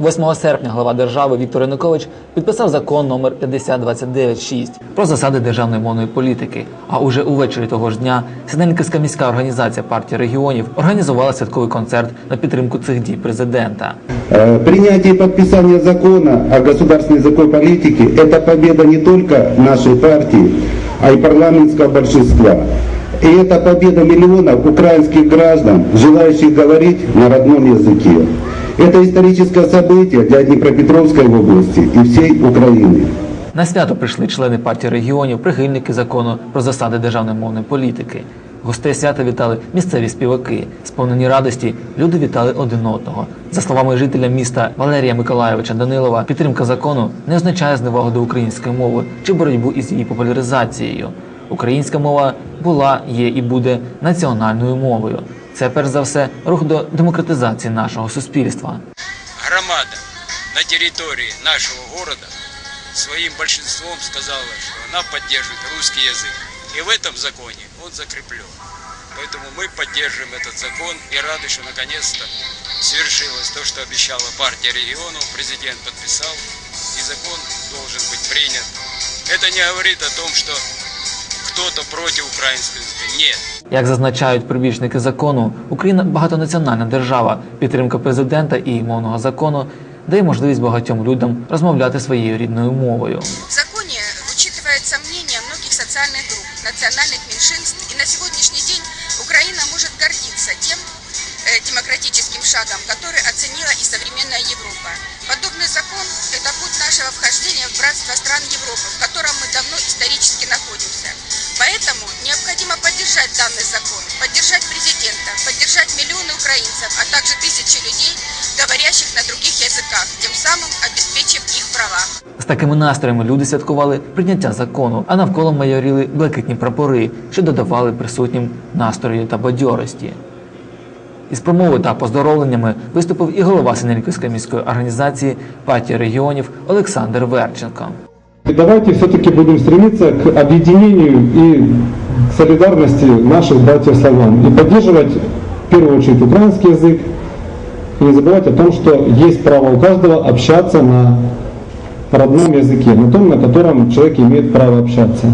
8 серпня глава держави Віктор Янукович підписав закон номер 5029-6 про засади державної мовної політики. А уже увечері того ж дня Синельниківська міська організація партії регіонів організувала святковий концерт на підтримку цих дій президента. Э, Принятие и подписание закона о государственной языковой политике – это победа не только нашей партии, а и парламентского большинства. И это победа миллионов украинских граждан, желающих говорить на родном языке. Это историческое событие для Днепропетровской области и всей Украины. На свято прийшли члени партії регіонів, прихильники закону про засади державної мовної політики. Гостей свята вітали місцеві співаки. Сповнені радості люди вітали один одного. За словами жителя міста Валерія Миколайовича Данилова, підтримка закону не означає зневагу до української мови чи боротьбу із її популяризацією. Українська мова була, є і буде національною мовою. Це перш за все рух до демократизації нашого суспільства. громада на территории нашего города своим большинством сказала, что она поддерживает русский язык. И в этом законе он закреплен. Поэтому мы поддерживаем этот закон и рады, что наконец-то свершилось то, что обещала партия регионов, президент подписал, и закон должен быть принят. Это не говорит о том, что кто-то против украинского языка. Нет. Як зазначають прибічники закону, Україна багатонаціональна держава. Підтримка президента і мовного закону дає можливість багатьом людям розмовляти своєю рідною мовою. В законе учитывается мнение многих социальных групп, национальных меньшинств, и на сегодняшний день Украина может гордиться тем э, демократическим шагом, который оценила и современная Европа. Подобный закон – это путь нашего вхождения в братство стран Европы, в котором мы давно исторически находимся. Поэтому необходимо поддержать данный закон, поддержать президента, поддержать миллионы украинцев, а также тысячи людей, говорящих на других языках, тем самым обеспечив их права. З такими настроями люди святкували прийняття закону, а навколо майоріли блакитні прапори, що додавали присутнім настрою та бадьорості. Із промови та поздоровленнями виступив і голова Синельниківської міської організації партії регіонів Олександр Верченко. Давайте все-таки будем стремиться к объединению и к солидарности наших братьев славян. И поддерживать в первую очередь украинский язык. И не забывать о том, что есть право у каждого общаться на родном языке, на том, на котором человек имеет право общаться.